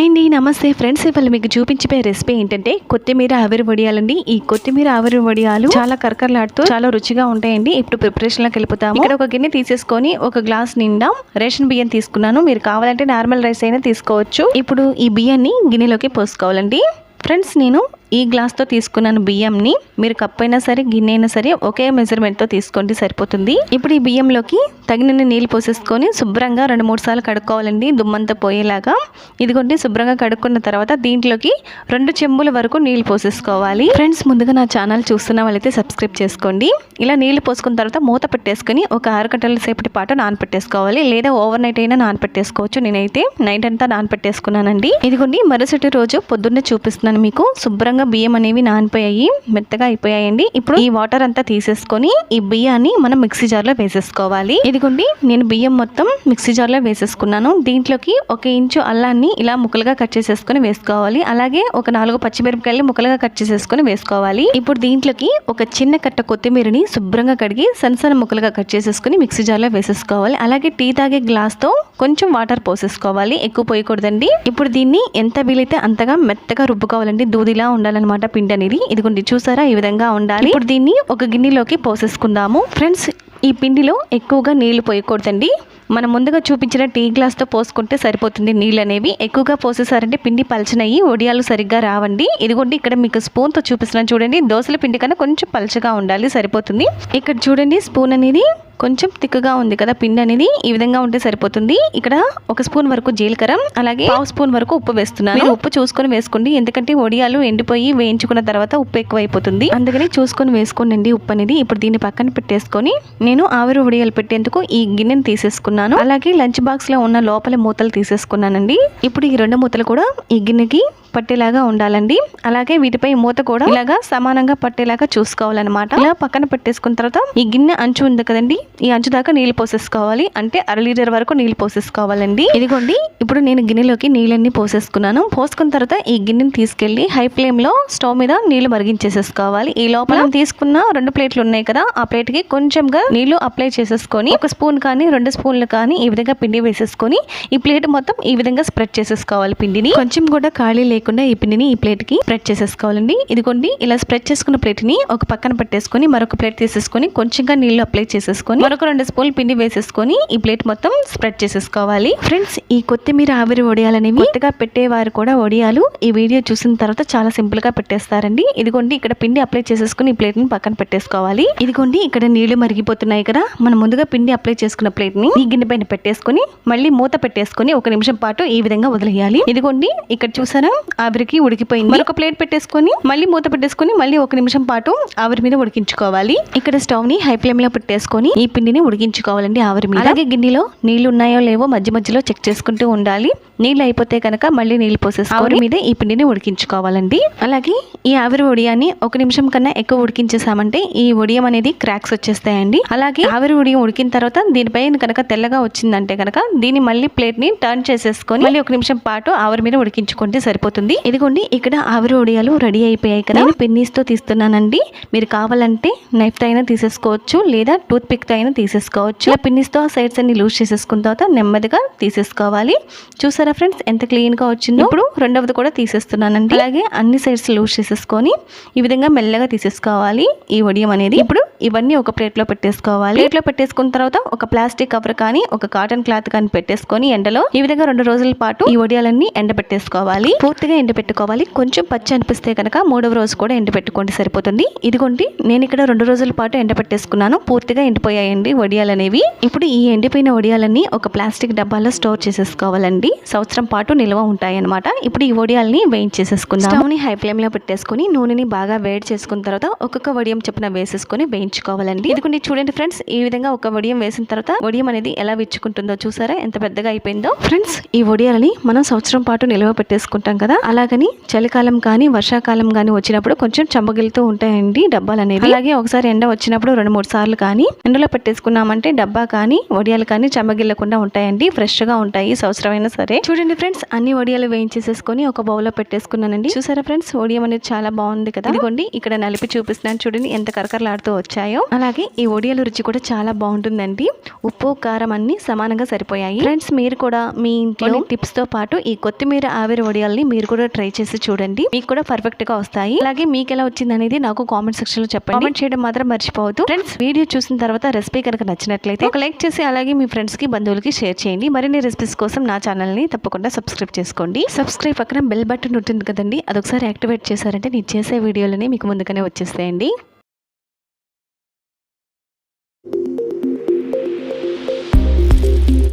Hi అండి నమస్తే. Friends ఇవాళ మీకు చూపించిపోయే రెసిపీ ఏంటంటే కొత్తిమీర ఆవిరి వడియాలండి. ఈ కొత్తిమీర ఆవిరి వడియాలు చాలా కరకరలాడుతూ చాలా రుచిగా ఉంటాయండి. ఇప్పుడు ప్రిపరేషన్లోకి వెళ్ళిపోతాము. ఇక్కడ ఒక గిన్నె తీసేసుకొని ఒక గ్లాస్ నిండా రేషన్ బియ్యం తీసుకున్నాను. మీరు కావాలంటే నార్మల్ రైస్ అయినా తీసుకోవచ్చు. ఇప్పుడు ఈ బియ్యాన్ని గిన్నెలోకి పోసుకోవాలండి. ఫ్రెండ్స్ నేను ఈ గ్లాస్తో తీసుకున్నాను బియ్యంని. మీరు కప్పు అయినా సరే గిన్నె అయినా సరే ఒకే మెజర్మెంట్తో తీసుకోండి సరిపోతుంది. ఇప్పుడు ఈ బియ్యంలోకి తగినన్ని నీళ్ళు పోసేసుకొని శుభ్రంగా రెండు మూడు సార్లు కడుక్కోవాలండి దుమ్మంతా పోయేలాగా. ఇదిగోండి శుభ్రంగా కడుక్కున్న తర్వాత దీంట్లోకి రెండు చెంబుల వరకు నీళ్ళు పోసేసుకోవాలి. ఫ్రెండ్స్ ముందుగా నా ఛానల్ చూస్తున్న వాళ్ళైతే సబ్స్క్రైబ్ చేసుకోండి. ఇలా నీళ్ళు పోసుకున్న తర్వాత మూత పెట్టేసుకుని ఒక ఆరు గంటల సేపటి పాటు నానపెట్టేసుకోవాలి. లేదా ఓవర్ నైట్ అయినా నానపెట్టేసుకోవచ్చు. నేనైతే నైట్ అంతా నానపెట్టేసుకున్నానండి. ఇదిగోండి మరుసటి రోజు పొద్దున్నే చూపిస్తున్నాను మీకు. శుభ్రంగా బియ్యం అనేవి నానిపోయాయి మెత్తగా అయిపోయాయండి. ఇప్పుడు ఈ వాటర్ అంతా తీసేసుకొని ఈ బియ్యాన్ని మనం మిక్సీ జార్లో వేసేసుకోవాలి. ఇదిగోండి నేను బియ్యం మొత్తం మిక్సీ జార్లో వేసేసుకున్నాను. దీంట్లోకి ఒక ఇంచు అల్లాన్ని ఇలా ముక్కలుగా కట్ చేసేసుకొని వేసుకోవాలి. అలాగే ఒక నాలుగు పచ్చిమిరపకాయలు ముక్కలుగా కట్ చేసేసుకొని వేసుకోవాలి. ఇప్పుడు దీంట్లోకి ఒక చిన్న కట్ట కొత్తిమీరని శుభ్రంగా కడిగి సన్న సన్న ముక్కలుగా కట్ చేసేసుకొని మిక్సీ జార్లో వేసేసుకోవాలి. అలాగే టీ తాగే గ్లాస్తో కొంచెం వాటర్ పోసేసుకోవాలి. ఎక్కువ పోయకూడదండి. ఇప్పుడు దీన్ని ఎంత వీలైతే అంతగా మెత్తగా రుబ్బుకోవాలండి. దూదిలా ఉండాలి. ఉండాలన్నమాట పిండి అనేది. ఇదిగోండి చూసారా? ఈ విధంగా ఉండాలి. ఇప్పుడు దీన్ని ఒక గిన్నెలోకి పోసేసుకుందాము. ఫ్రెండ్స్ ఈ పిండిలో ఎక్కువగా నీళ్ళు పోయకూడదండి. మనం ముందుగా చూపించిన టీ గ్లాస్తో పోసుకుంటే సరిపోతుంది నీళ్ళు అనేవి ఎక్కువగా పోసేసారంటే పిండి పలచనయ్యి ఒడియాలు సరిగ్గా రావండి. ఇదిగోండి ఇక్కడ మీకు స్పూన్తో చూపిస్తున్నాను చూడండి. దోశల పిండి కన్నా కొంచెం పలచగా ఉండాలి సరిపోతుంది. ఇక్కడ చూడండి స్పూన్ అనేది కొంచెం తిక్కుగా ఉంది కదా పిండి అనేది ఈ విధంగా ఉంటే సరిపోతుంది. ఇక్కడ ఒక స్పూన్ వరకు జీలకర్ర అలాగే పావు స్పూన్ వరకు ఉప్పు వేస్తున్నాను. ఉప్పు చూసుకొని వేసుకోండి ఎందుకంటే వడియాలు ఎండిపోయి వేయించుకున్న తర్వాత ఉప్పు ఎక్కువ అయిపోతుంది అందుకని చూసుకొని వేసుకోండి ఉప్పు అనేది. ఇప్పుడు దీన్ని పక్కన పెట్టేసుకొని నేను ఆవిరి వడియాలు పెట్టేందుకు ఈ గిన్నెని తీసేసుకున్నాను. అలాగే లంచ్ బాక్స్లో ఉన్న లోపల మూతలు తీసేసుకున్నానండి. ఇప్పుడు ఈ రెండు మూతలు కూడా ఈ గిన్నెకి పట్టేలాగా ఉండాలండి. అలాగే వీటిపై మూత కూడా ఇలాగా సమానంగా పట్టేలాగా చూసుకోవాలన్నమాట. ఇలా పక్కన పెట్టేసుకున్న తర్వాత ఈ గిన్నె అంచు ఉంది కదండి. ఈ అంచు దాకా నీళ్ళు పోసేసుకోవాలి. అంటే అర లీటర్ వరకు నీళ్ళు పోసేసుకోవాలండి. ఇదిగోండి ఇప్పుడు నేను గిన్నెలోకి నీళ్ళన్ని పోసేసుకున్నాను. పోసుకున్న తర్వాత ఈ గిన్నెని తీసుకెళ్ళి హై ఫ్లేమ్లో స్టవ్ మీద నీళ్ళు మరిగించేసేసుకోవాలి. ఈ లోపల తీసుకున్న రెండు ప్లేట్లు ఉన్నాయి కదా. ఆ ప్లేట్కి కొంచెంగా నీళ్ళు అప్లై చేసేసుకొని ఒక స్పూన్ కానీ రెండు స్పూన్లు కానీ ఈ విధంగా పిండి వేసేసుకొని ఈ ప్లేట్ మొత్తం ఈ విధంగా స్ప్రెడ్ చేసేసుకోవాలి పిండిని. కొంచెం కూడా ఖాళీ లేకుండా ఈ పిండిని ఈ ప్లేట్కి స్ప్రెడ్ చేసేసుకోవాలండి. ఇదిగోండి ఇలా స్ప్రెడ్ చేసుకున్న ప్లేట్ని ఒక పక్కన పట్టేసుకొని మరొక ప్లేట్ తీసేసుకొని కొంచెంగా నీళ్ళు అప్లై చేసేసుకొని మరొక రెండు స్పూన్లు పిండి వేసేసుకొని ఈ ప్లేట్ మొత్తం స్ప్రెడ్ చేసేసుకోవాలి. ఫ్రెండ్స్ ఈ కొత్తిమీర ఆవిరి వడియాలనేవి కొత్తగా పెట్టేవారు కూడా వడియాలు. ఈ వీడియో చూసిన తర్వాత చాలా సింపుల్గా పెట్టేస్తారండి. ఇదిగోండి ఇక్కడ పిండి అప్లై చేసేసుకుని ఈ ప్లేట్ని పక్కన పెట్టేసుకోవాలి. ఇదిగోండి ఇక్కడ నీళ్ళు మరిగిపోతున్నాయి కదా. మనం ముందుగా పిండి అప్లై చేసుకున్న ప్లేట్ని ఈ గిన్నె పైన పెట్టేసుకొని మళ్ళీ మూత పెట్టేసుకొని ఒక నిమిషం పాటు ఈ విధంగా వదిలేయాలి. ఇదిగోండి ఇక్కడ చూసారా? ఆవిరికి ఉడికిపోయింది. మరొక ప్లేట్ పెట్టేసుకొని మళ్ళీ మూత పెట్టేసుకొని మళ్ళీ ఒక నిమిషం పాటు ఆవిరి మీద ఉడికించుకోవాలి. ఇక్కడ స్టవ్ని హై ఫ్లేమ్లో పెట్టేసుకొని ఈ పిండిని ఉడికించుకోవాలండి ఆవిరి మీద. అలాగే గిన్నెలో నీళ్ళు ఉన్నాయో లేవో మధ్య మధ్యలో చెక్ చేసుకుంటూ ఉండాలి. నీళ్ళు అయిపోతే కనుక మళ్ళీ నీళ్ళు పోసేసి ఆవిరి మీద ఈ పిండిని ఉడికించుకోవాలండి. అలాగే ఈ ఆవిరి వడియాన్ని ఒక నిమిషం కన్నా ఎక్కువ ఉడికించేసామంటే ఈ వడియం అనేది క్రాక్స్ వచ్చేస్తాయండి. అలాగే ఆవిరి వడియం ఉడికిన తర్వాత దీనిపైన కనుక తెల్లగా వచ్చిందంటే కనుక దీన్ని మళ్ళీ ప్లేట్ని టర్న్ చేసేసుకొని మళ్ళీ ఒక నిమిషం పాటు ఆవిరి మీద ఉడికించుకుంటే సరిపోతుంది. ఇదిగోండి ఇక్కడ ఆవిరి వడియాలు రెడీ అయిపోయాయి కదా. నేను పిన్నీస్తో తీస్తున్నానండి. మీరు కావాలంటే నైఫ్తో అయినా తీసేసుకోవచ్చు లేదా టూత్ పిక్తో అయినా తీసేసుకోవచ్చు. ఇలా పిన్నీస్తో సైడ్స్ అన్ని లూజ్ చేసేసుకున్న తర్వాత నెమ్మదిగా తీసేసుకోవాలి. చూసారా ఫ్రెండ్స్ ఎంత క్లీన్గా వచ్చిందో? ఇప్పుడు రెండవది కూడా తీసేస్తున్నానండి. అలాగే అన్ని సైడ్స్ లూజ్ చేసేసుకొని ఈ విధంగా మెల్లగా తీసేసుకోవాలి ఈ వడియం అనేది. ఇప్పుడు ఇవన్నీ ఒక ప్లేట్లో పెట్టేసుకోవాలి. ప్లేట్లో పెట్టేసుకున్న తర్వాత ఒక ప్లాస్టిక్ కవర్ కానీ ఒక కాటన్ క్లాత్ కానీ పెట్టేసుకొని ఎండలో ఈ విధంగా రెండు రోజుల పాటు ఈ వడియాలన్నీ ఎండ పెట్టేసుకోవాలి పూర్తిగా ఎండ పెట్టుకోవాలి కొంచెం పచ్చి అనిపిస్తే కనుక మూడవ రోజు కూడా ఎండ పెట్టుకోండి సరిపోతుంది. ఇదిగోండి నేను ఇక్కడ రెండు రోజుల పాటు ఎండబెట్టేసుకున్నాను. పూర్తిగా ఎండిపోయాయండి వడియాలు అనేవి. ఇప్పుడు ఈ ఎండిపోయిన వడియాలన్నీ ఒక ప్లాస్టిక్ డబ్బాలో స్టోర్ చేసేసుకోవాలండి. సంవత్సరం పాటు నిల్వ ఉంటాయన్నమాట. ఇప్పుడు ఈ వడియాలని వేయించేసేసుకుందాం స్టవ్ని హై ఫ్లేమ్లో పెట్టేసుకుని నూనెని బాగా వేడి చేసుకున్న తర్వాత ఒక్కొక్క వడియం చొప్పున వేసేసుకొని వేయించుకోవాలండి. ఇదిగోండి చూడండి ఫ్రెండ్స్ ఈ విధంగా ఒక వడియం వేసిన తర్వాత వడియం అనేది ఎలా విచ్చుకుంటుందో చూసారా? ఎంత పెద్దగా అయిపోయిందో. ఫ్రెండ్స్ ఈ వడియాలని మనం సంవత్సరం పాటు నిల్వ పెట్టేసుకుంటాం కదా. అలాగని చలికాలం కానీ వర్షాకాలం కానీ వచ్చినప్పుడు కొంచెం చెమ్మగిలుతూ ఉంటాయండి డబ్బాలు అనేవి. అలాగే ఒకసారి ఎండ వచ్చినప్పుడు రెండు మూడు సార్లు కానీ ఎండలో పెట్టేసుకున్నామంటే డబ్బా కానీ వడియాలు కానీ చెమ్మగిల్లకుండా ఉంటాయండి. ఫ్రెష్గా ఉంటాయి సంవత్సరమైనా సరే. చూడండి ఫ్రెండ్స్ అన్ని వడియాలు వేయించేసేసుకొని ఒక బౌల్లో పెట్టేసుకున్నానండి. చూసారా ఫ్రెండ్స్ వడియం అనేది చాలా బాగుంది కదా. ఇదిగోండి ఇక్కడ నలిపి చూపిస్తున్నాను చూడండి ఎంత కరకరలాడుతూ వచ్చాయో. అలాగే ఈ వడియాల రుచి కూడా చాలా బాగుంటుందండి. ఉప్పు కారం అన్ని సమానంగా సరిపోయాయి. ఫ్రెండ్స్ మీరు కూడా మీ ఇంట్లో టిప్స్తో పాటు ఈ కొత్తిమీర ఆవిరి వడియాల్ని మీరు కూడా ట్రై చేసి చూడండి. మీకు కూడా పర్ఫెక్ట్గా వస్తాయి. అలాగే మీకు ఎలా వచ్చింది అనేది నాకు కామెంట్ సెక్షన్లో చెప్పండి. కామెంట్ చేయడం మాత్రం మర్చిపోవద్దు. ఫ్రెండ్స్ వీడియో చూసిన తర్వాత రెసిపీ కనుక నచ్చినట్లయితే ఒక లైక్ చేసి అలాగే మీ ఫ్రెండ్స్కి బంధువులకి షేర్ చేయండి. మరిన్ని రెసిపీస్ కోసం నా ఛానల్ని తప్పకుండా సబ్స్క్రైబ్ చేసుకోండి. సబ్స్క్రైబ్ పక్కన బెల్ బటన్ ఉంటుంది కదండి. అదొకసారి యాక్టివేట్ చేశారంటే నేను చేసే వీడియోలని మీకు ముందుగానే వచ్చేస్తాయండి.